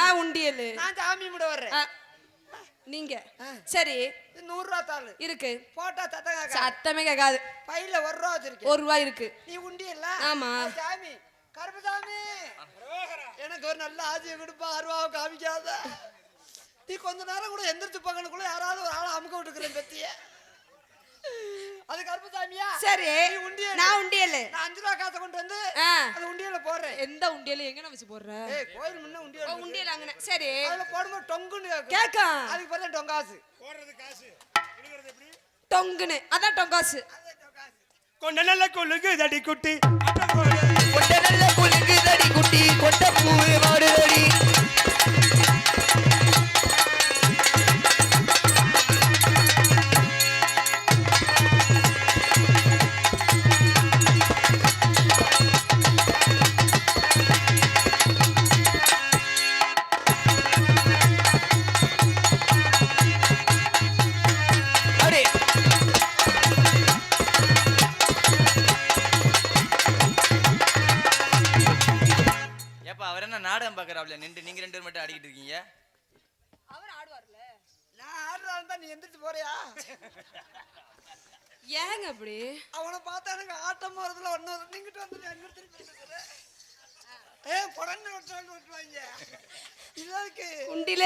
ஆ உண்டியல். நான் சாமி கும்பிட வர்றேன். நீங்க. சரி. நூறு ரூபா தாள். இருக்கு. போட்டா சத்தம் சத்தமே கேட்காது. பையில ஒரு ரூபா வச்சிருக்கேன். ஒரு ரூபாய் இருக்கு. நீ உண்டி இல்ல ஆமா. சாமி. கருப்பசாமி. எனக்கு ஒரு நல்ல ஆசையை கொடுப்பா. அருவாவை காமிக்காத. நீ கொஞ்ச நேரம் கூட எந்திரிச்சு பக்கனுக்குள்ள யாராவது ஒரு ஆளை அமுக்க விட்டுக்கிறேன் பத்திய. அது கருப்பசாமியா சரி. நீ உண்டியல். நான் உண்டியல். நான் அஞ்சு ரூபா காசை கொண்டு வந்து. அது உண்டியல போடுறேன். எந்த உண்டியல்? எங்க வச்சு போடுற? ஏய் கோயில் முன்ன உண்டியல். உண்டியல் அங்கன சரி. அதுல போடும்போது டொங்குன்னு கேட்கும். அதுக்கு பதிலா டொங்காசு. டொங்குன்னு. அதான் டொங்காசு. கொண்ட நல்ல கொழுகு தடி குட்டி. கொண்ட நல்ல குலுங்கு தடி குட்டி. கொண்ட பூவே மாடுதடி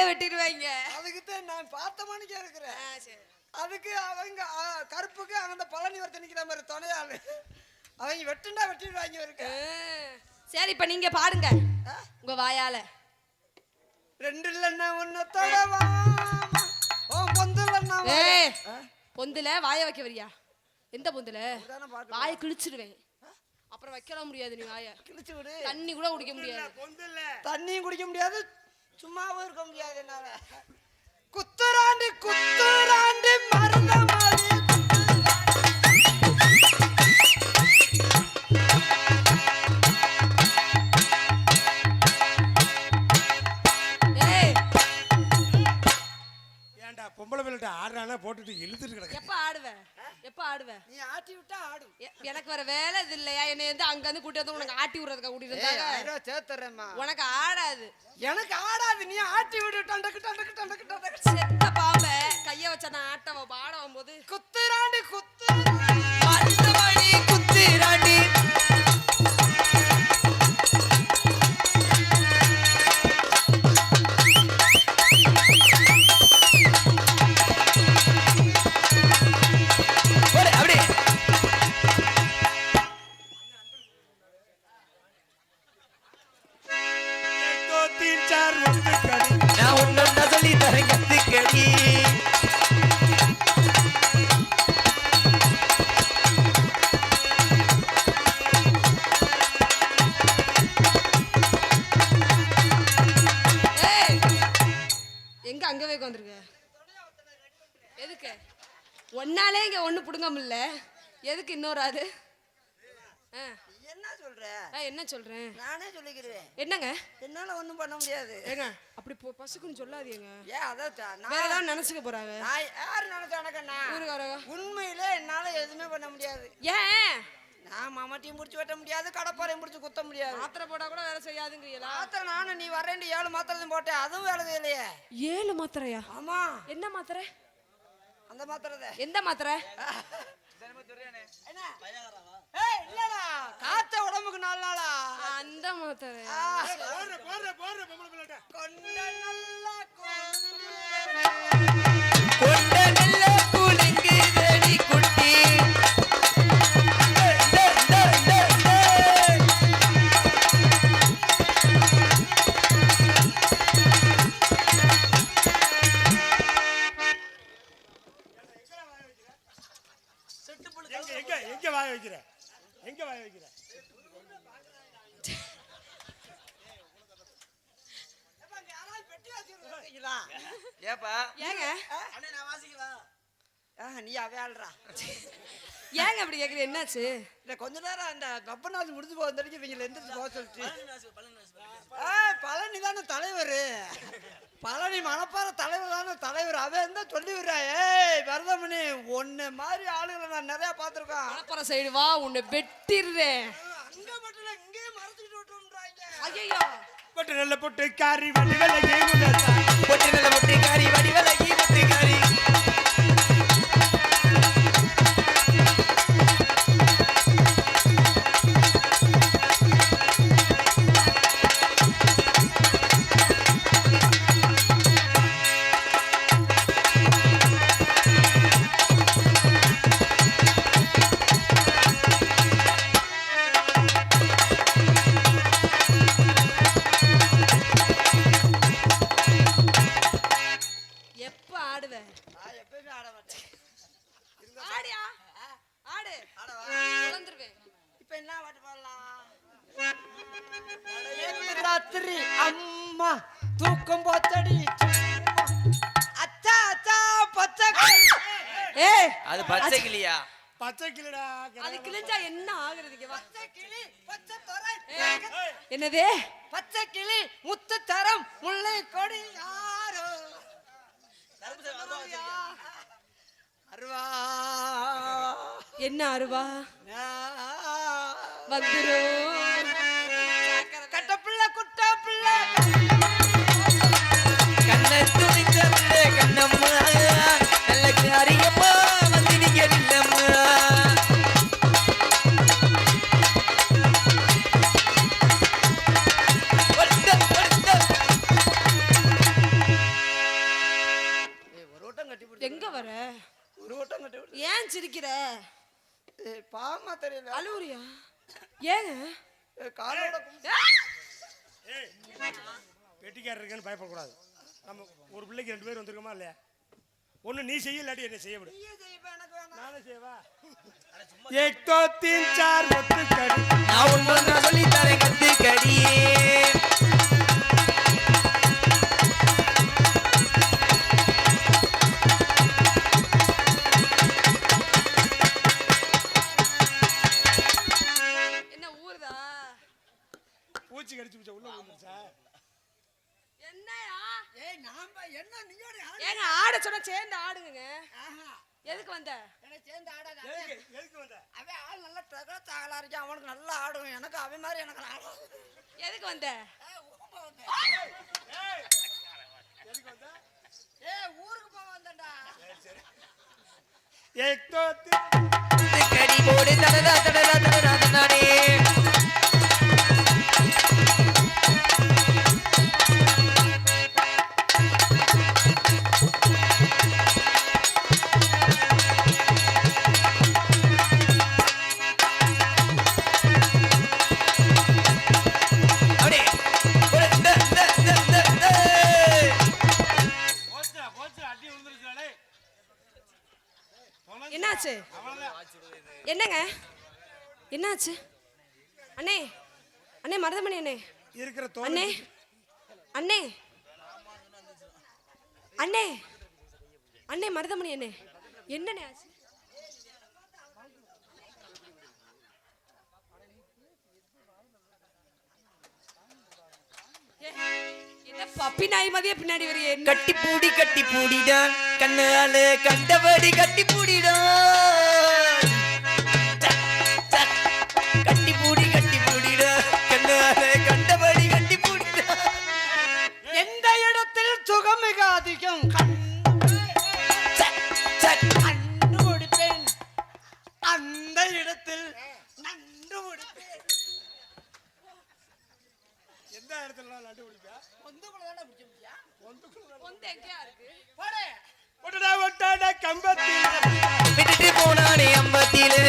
வெட்டிடுவாங்க அதுக்குத்தான் நான் பார்த்த மணிக்கே இருக்கிறேன். அதுக்கு அவங்க கருப்புக்கு அந்த பழனி ஒருத்தர் நிக்கிற மாதிரி துணையாளு. அவங்க வெட்டுண்டா வெட்டிடுவாங்க இருக்கு சரி இப்ப நீங்க பாடுங்க உங்க வாயால. ரெண்டு இல்லைன்னா ஒன்னு தொடவா. பொந்துல வாய. வைக்க வரியா? எந்த பொந்துல? வாயை கிழிச்சிடுவேன். அப்புறம் வைக்கலாம் முடியாது நீ வாய. கிழிச்சு விடு. தண்ணி கூட குடிக்க முடியாது. தண்ணியும் குடிக்க முடியாது சும்மாவும் இருக்க முடியாது என்னால. குத்துராண்டு குத்துராண்டி மருந்த பொம்பளை பிள்ளைட்ட ஆடுறானா போட்டுட்டு இழுத்துட்டு கிடக்க. எப்ப ஆடுவ? எப்ப ஆடுவ? நீ ஆட்டி விட்டா ஆடும். எனக்கு வர வேலை இது இல்லையா? என்னை வந்து அங்க இருந்து கூட்டி வந்து உனக்கு ஆட்டி விடுறதுக்கா கூட்டிட்டு ரூபா சேர்த்துறேம்மா. உனக்கு ஆடாது. எனக்கு ஆடாது நீ ஆட்டி விடு டண்டக்கு டண்டக்கு டண்டக்கு டண்டக்கு. செத்த பாம்ப கைய வச்ச நான் ஆட்டவ பாட வரும்போது குத்துராண்டி குத்து. குத்துராண்டி ஒன்னாலே இங்க ஒண்ணு புடுங்க முடியல எதுக்கு இன்னொரு அது ஆ, என்ன சொல்ற? என்ன சொல்றேன் நானே சொல்லிக்கிறேன் என்னங்க? என்னால ஒண்ணும் பண்ண முடியாது. ஏங்க அப்படி பசுக்குன்னு சொல்லாதீங்க. ஏன் அதான் நான் ஏதாவது நினைச்சுக்க போறாங்க நான் யார் நினைச்சானக்கண்ணா உண்மையிலே என்னால எதுவுமே பண்ண முடியாது. ஏன்? நான் மாமாட்டியும் பிடிச்சி வெட்ட முடியாது கடப்பாரையும் பிடிச்சி குத்த முடியாது. மாத்திரை போட்டா கூட வேலை செய்யாதுங்கிறீங்களா? மாத்திரை நானும் நீ வரேன் ஏழு மாத்திரை போட்டேன் அதுவும் வேலை செய்யலையே. ஏழு மாத்திரையா? ஆமா. என்ன மாத்திரை? அந்த மாத்திரை. எந்த மாத்திரை என்னாச்சு? இல்லை கொஞ்ச நேரம் அந்த கப்பநாள் முடிஞ்சு போக தெரிஞ்சு இவங்களை எந்த போக சொல்லிட்டு. பழனி தானே தலைவர். பழனி மணப்பாறை தலைவர் தானே தலைவர். அவன் தான் சொல்லி விடுறா? ஏய் பரதமணி ஒன்று மாதிரி ஆளுகளை நான் நிறையா பார்த்துருக்கோம் மணப்பாறை சைடு வா உன்னை வெட்டிடுறேன். அங்கே மட்டும் இல்லை இங்கேயே மறைச்சிட்டு விட்டுன்றாங்க ஐயா பொட்டு நல்ல பொட்டு காரி வடிவலை பொட்டு நல்ல பொட்டு காரி வடிவலை என்னது? பச்சை கிளி முத்து தரம் முல்லை கொடி யாரோ? அருவா என்ன அருவா? வந்துரும். காயப்படக்கூடாது நம்ம ஒரு பிள்ளைக்கு ரெண்டு பேர் வந்திருக்கோமா இல்லையா? ஒன்று நீ செய்ய இல்லாட்டி என்ன செய்ய விடு. நானே செய்வா எட்டோ சார் கடி நான் உண்மை சொல்லி தரேன் கத்தி கடியே வந்த அண்ணே மருதமணி அண்ணே என்னண்ணே ஆச்சு? பப்பி நாய் மாதிரியே பின்னாடி வரையே? கட்டி பூடி கட்டி பூடிடா கண்ணால கண்டபடி கட்டி பூடிடா கண்டுபிடிப்பியா பொந்துக்குள்ள தானே பிடிச்ச முடியா பொந்துக்குள்ள பொந்து விட்டுட்டு போனானே அம்பத்திலே.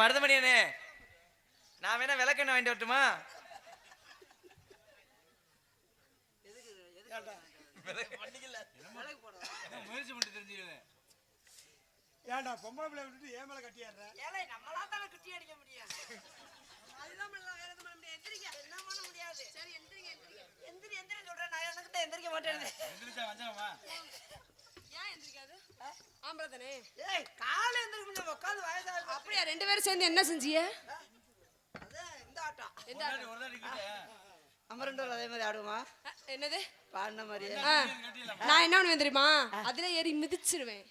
மருதமணியனே நான் வேணா விளக்கெண்ணெய் வாங்கிட்டு வரட்டுமா? ஏன்டா பொம்பளை பிள்ளை விட்டுட்டு ஏன் மேல கட்டியாடுற ஏலே நம்மளா தானே குட்டி அடிக்க முடியும். அதுதான் பண்ணலாம் வேற எதுவும் பண்ண முடியாது. எந்திரிக்க. என்ன பண்ண முடியாது? சரி எந்திரிங்க எந்திரிங்க. எந்திரி எந்திரி சொல்றேன். நான் எனக்கு தான் எந்திரிக்க மாட்டேன் ஏன் எந்திரிக்காது ஆம்பளை தானே ஏய் காலை எந்திரிக்க முடியும் உட்காந்து வயசாக அப்படியா ரெண்டு பேரும் சேர்ந்து என்ன செஞ்சிய அதான் இந்த ஆட்டம். எந்த ஆட்டம்? அதே மாதிரி ஆடுவோமா? என்னது? பாடின மாதிரியே. ஆ, நான் என்ன பண்ணுவேன் தெரியுமா? அதுல ஏறி மிதிச்சிருவேன்.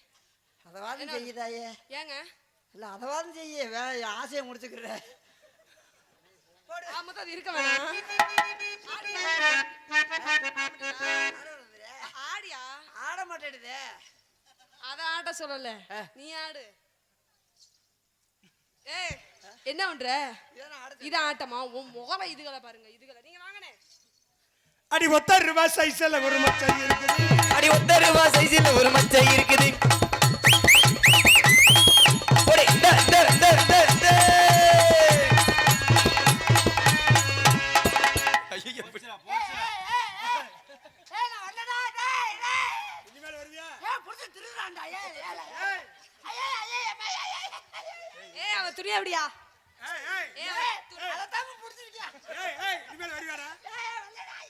அதவாது செய்யுதாயே? ஏங்க? இல்ல அதவாது செய்ய. வேலை ஆசையை முடிச்சுக்கிறேன் ஆமா அது இருக்க வேணாம். ஆடியா ஆட மாட்டேடுதே அத ஆட்ட சொல்லல. நீ ஆடு. ஏய் என்ன பண்ற? இதான் ஆட இது ஆட்டமா? உன் முகல இதுகளை பாருங்க இதுகளை. நீங்க வாங்கனே அடி ஒத்த ரூபாய் சைஸ்ல ஒரு மச்சம் இருக்குது. அடி ஒத்த ரூபா சைஸில் ஒரு மச்சை இருக்குது. போடு, இந்த, இந்த, இந்த, ஏய் இனிமேல் வருவியாடா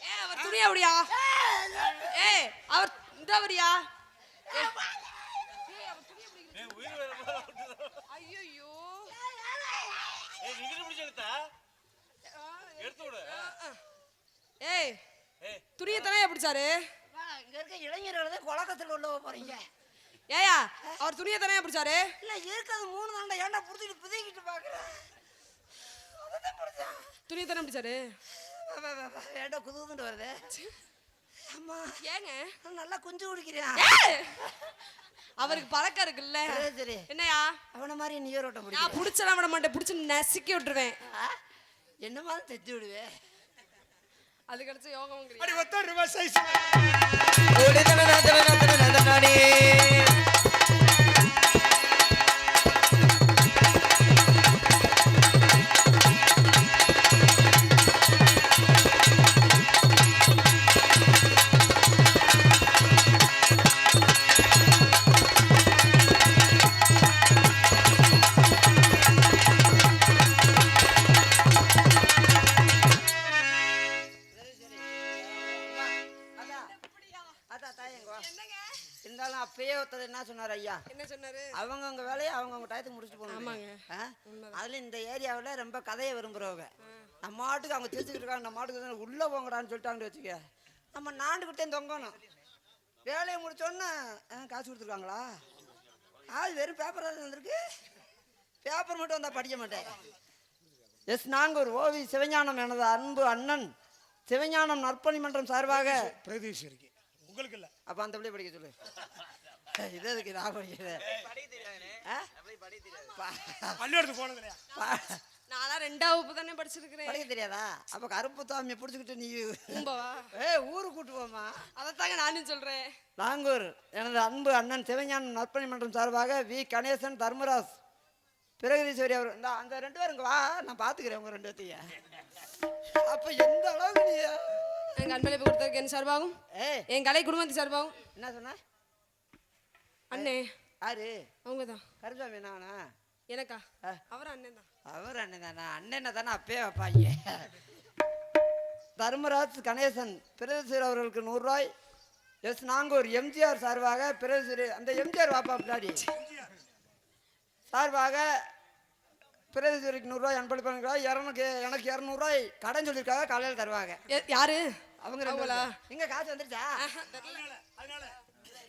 ஏய் அவ துணி அப்படியா ஏய் அவர் இந்த அப்படியா ஐயோ ஏய் துணியை தானே பிடிச்சாரு இங்க இருக்க இளைஞர்கள் குழக்கத்தில் உள்ள போறீங்க ஏயா அவர் துணியை தானே பிடிச்சாரு? இல்ல இருக்கிறது மூணு தாண்டா ஏன்டா புடிச்சிட்டு புதிக்கிட்டு பாக்குறேன் துணியை தானே பிடிச்சாரு? ஏன்டா குதுகுதுன்னு வருது? அம்மா ஏங்க? நல்லா குஞ்சு குடிக்கிறேன்! அவருக்கு பழக்கம் இருக்குல்ல. சரி, என்னையா அவன மாதிரி நீர் ஓட்ட முடியும் நான் புடிச்சலாம் விட மாட்டேன் புடிச்சு நசுக்கி விட்டுருவேன். என்ன மாதிரி தைச்சு விடுவேன் அது கிடைச்ச யோகம் அடி ஒத்த ரூபாய் சைஸ் ரொம்ப கதையை விரும்புறவங்க. நம்ம மாட்டுக்கு அவங்க தெரிஞ்சுக்கிட்டு இருக்காங்க நம்ம மாட்டுக்கு உள்ள போங்கடான்னு சொல்லிட்டாங்கன்னு வச்சுக்க நம்ம நாண்டுக்கிட்டே தொங்கணும். வேலையை முடிச்சோன்னே ஆ, காசு கொடுத்துருக்காங்களா? அது வெறும் பேப்பராக தான் வந்திருக்கு பேப்பர் மட்டும் வந்தால் படிக்க மாட்டேன். எஸ் நாங்கூர் ஓவி சிவஞானம் எனது அன்பு அண்ணன். சிவஞானம் நற்பணி மன்றம் சார்பாக. பிரதீஸ்வரிக்கு உங்களுக்கு இல்ல. அப்போ அந்த பிள்ளை படிக்க சொல்லு. இது எதுக்கு நான் படிக்கிறேன் ஆ? பா- பள்ளிக்கூடத்துக்கு போனது இல்லையா பா- நான்லாம் ரெண்டாம் வகுப்பு தானே படிச்சிருக்கிறேன். படிக்க தெரியாதா? அப்போ கருப்பு தாமியை பிடிச்சிக்கிட்டு நீ கும்பவா? ஏ ஊருக்கு கூட்டு போமா அதைத்தாங்க நானும் சொல்றேன். நாங்கூர் எனது அன்பு அண்ணன் சிவஞானம் நற்பணி மன்றம் சார்பாக வி. கணேசன் தர்மராஜ் பிரகதீஸ்வரி அவர். இந்த அந்த ரெண்டு பேரும் வா நான் பார்த்துக்கிறேன் உங்க ரெண்டு பேர்த்தையும் அப்போ எந்த அளவுக்கு நீ எனக்கு அன்பளிப்பு கொடுத்ததுக்கு என் சார்பாகும் ஏய் என் கலை குடும்பத்து சார்பாகும் என்ன சொன்ன? அண்ணே. யாரு? அவங்க தான் கருசாமி என்னவனா எனக்கா. அவர் அண்ணன் தான் அவர் அண்ணன் தானே அண்ணனை தானே அப்பயே வைப்பாங்க. தர்மராஜ் கணேசன் பிரதேசர் அவர்களுக்கு நூறுரூவாய் எஸ் நாங்கூர் எம்ஜிஆர் சார்பாக பிரதேசர் அந்த எம்ஜிஆர் வாப்பா பின்னாடி. சார்பாக பிரதேசருக்கு நூறுரூவாய் அன்பளிப்பாங்க இரநூக்கு எனக்கு இரநூறுவாய் கடன் சொல்லியிருக்காங்க காலையில் தருவாங்க. யாரு? அவங்க. இங்க காசு வந்துருச்சா? அதனால.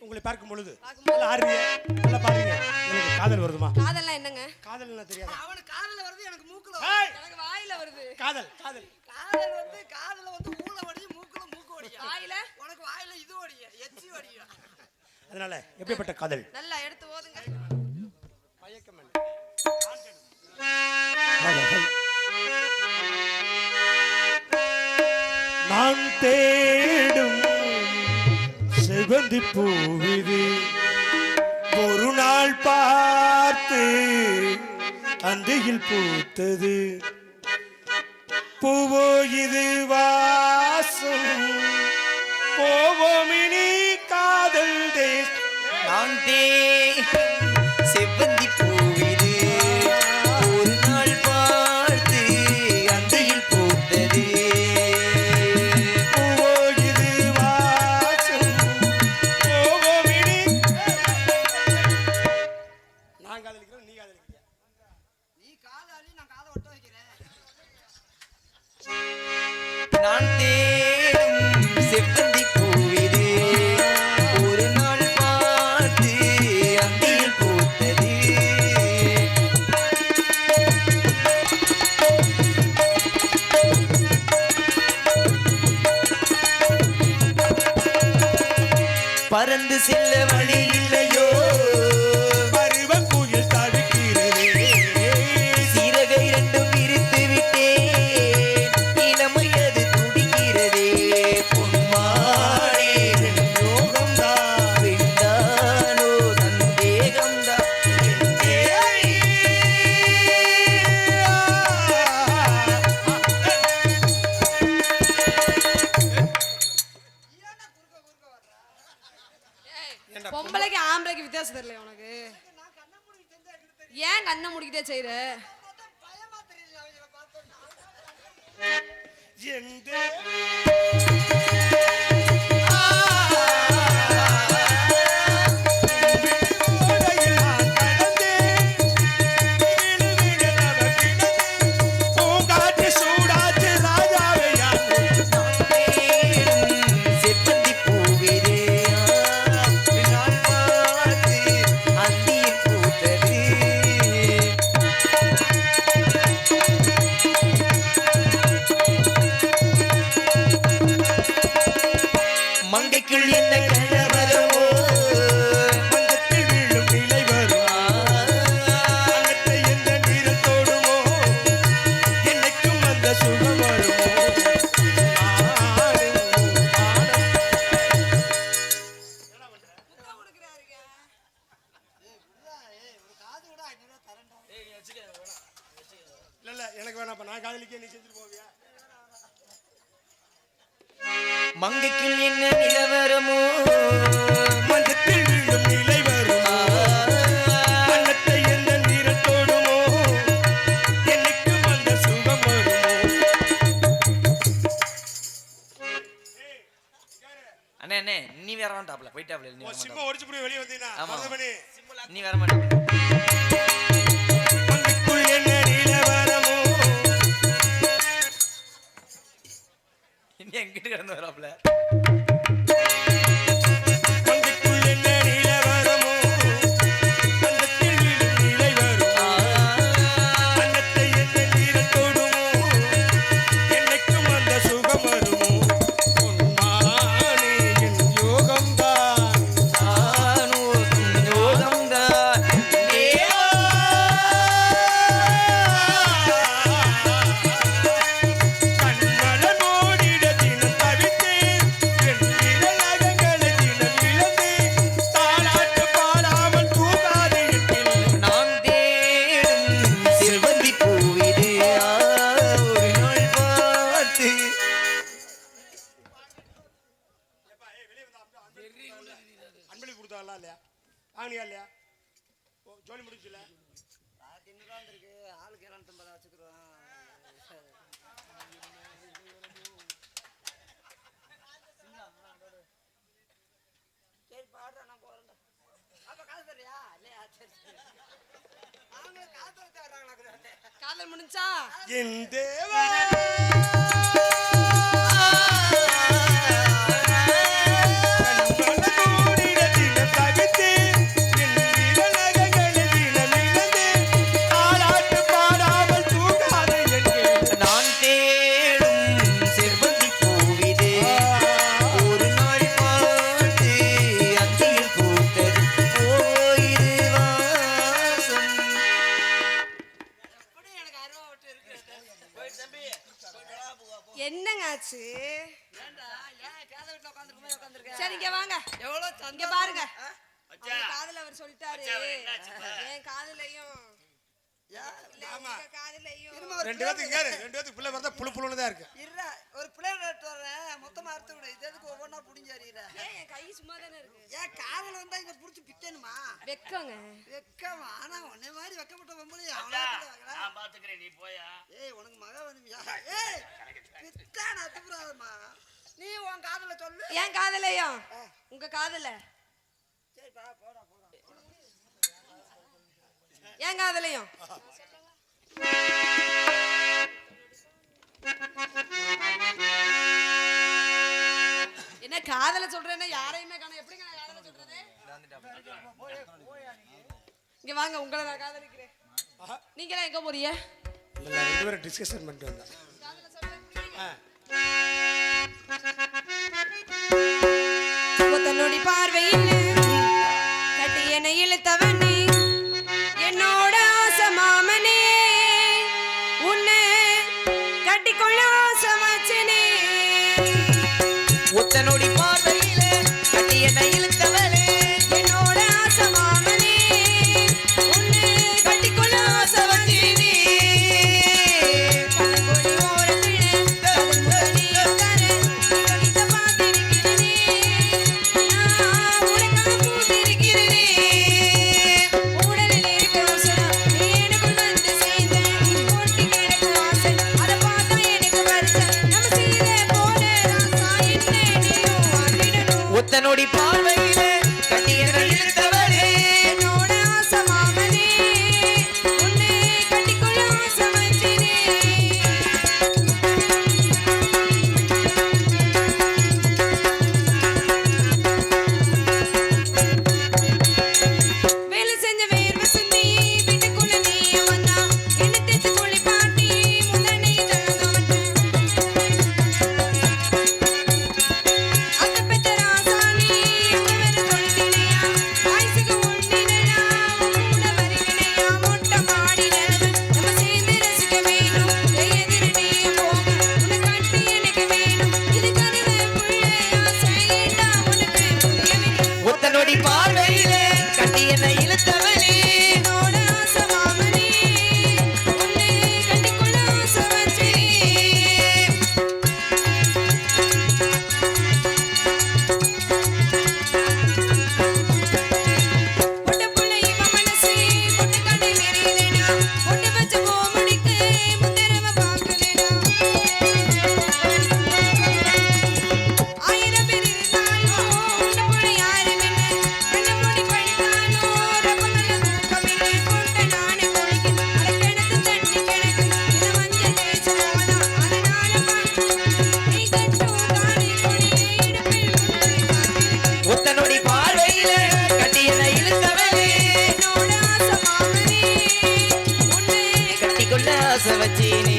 உங்களை பார்க்கும் பொழுது நல்லா ஆடுறீங்க நல்லா பாடுறீங்க எனக்கு காதல் வருதுமா? காதல்லாம் என்னங்க? காதல் என்ன தெரியாது? அவனுக்கு காதில் வருது எனக்கு மூக்குல ஏய், எனக்கு வாயில வருது. காதல் காதல். காதல் வந்து காதில் வந்து ஊழ வடியும் மூக்குல மூக்கு வடியும். வாயில? உனக்கு வாயில இது வடியும் எச்சி வடியும் அதனால எப்படிப்பட்ட காதல்? நல்லா எடுத்து ஓதுங்க. நான் தேடும் செவ்வந்தி பூவிது ஒரு நாள் பார்த்து அந்தையில் பூத்தது. பூவோ இது வாசம். போவோமினி காதல் தே நான் தே போயிட்டாப்ல நீ சிம்ம ஒடிச்சு போய் வெளிய வந்தீனா? நீ வர மாட்டே காதல் முடிஞ்சா? என் தேவா! ஒரு ரெண்டு பேத்துக்கு கேரு ரெண்டு பேத்துக்கு பிள்ளை பார்த்தா புழு புழுன்னு தான் இருக்கு. இருடா, ஒரு எடுத்து வர்றேன் மொத்தமா அறுத்து விடு. இது எதுக்கு ஒவ்வொன்றா புடிஞ்சு அறியிற ஏன் என் கை சும்மா தானே இருக்கு? ஏன் காதல வந்தா இங்க புடிச்சு பிக்கணுமா? வெக்கங்க. வெக்கமா? ஆனா உன்னை மாதிரி வெக்கப்பட்ட பொம்பளை அவ்வளோ நான் பாத்துக்கிறேன் நீ போயா? ஏய் உனக்கு மக வேணுமியா? ஏய் பித்தான அத்துப்புறாதம்மா நீ உன் காதல சொல்லு. ஏன் காதலையும் உங்க காதல? சரி பா போடா போடா. ஏன் காதலையும்? என்ன காதல சொல்றேன்னா யாரையுமே காண எப்படிங்க நான் காதல சொல்றது? இங்க வாங்க உங்களை நான் காதலிக்கிறேன். நீங்க எல்லாம் எங்க போறீங்க? ரெண்டு பேரும் டிஸ்கஷன் பண்ணிட்டு வந்தேன். ஆ. தன்னுடைய பார்வையில் கட்டி என்னை இழுத்தவனே உத்தனோடி பார்வையில தன்னுடைய பார்வை ஆசை வச்சீனே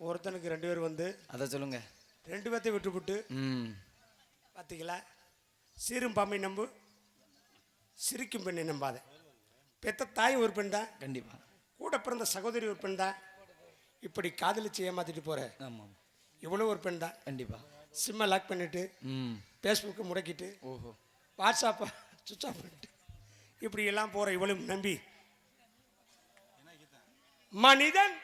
ஒருத்தனுக்கு ரெண்டு பேர் வந்து அத சொல்லுங்க. ரெண்டு பேர்த்தையும் விட்டுவிட்டு ம். பார்த்தீங்களா சீரும் பாம்பை நம்பு சிரிக்கும் பெண்ணை நம்பாத. பெத்த தாய் ஒரு பெண் தான். கண்டிப்பா. கூட பிறந்த சகோதரி ஒரு பெண் தான். இப்படி காதலிச்சு ஏமாத்திட்டு போற ஆமா இவ்வளோ ஒரு பெண் தான். கண்டிப்பா. சிம்மை லாக் பண்ணிட்டு ம். ஃபேஸ்புக்கை முடக்கிட்டு ஓஹோ. வாட்ஸ்அப்பை சுவிச் ஆஃப் பண்ணிட்டு இப்படி எல்லாம் போற இவளும் நம்பி மனிதன்.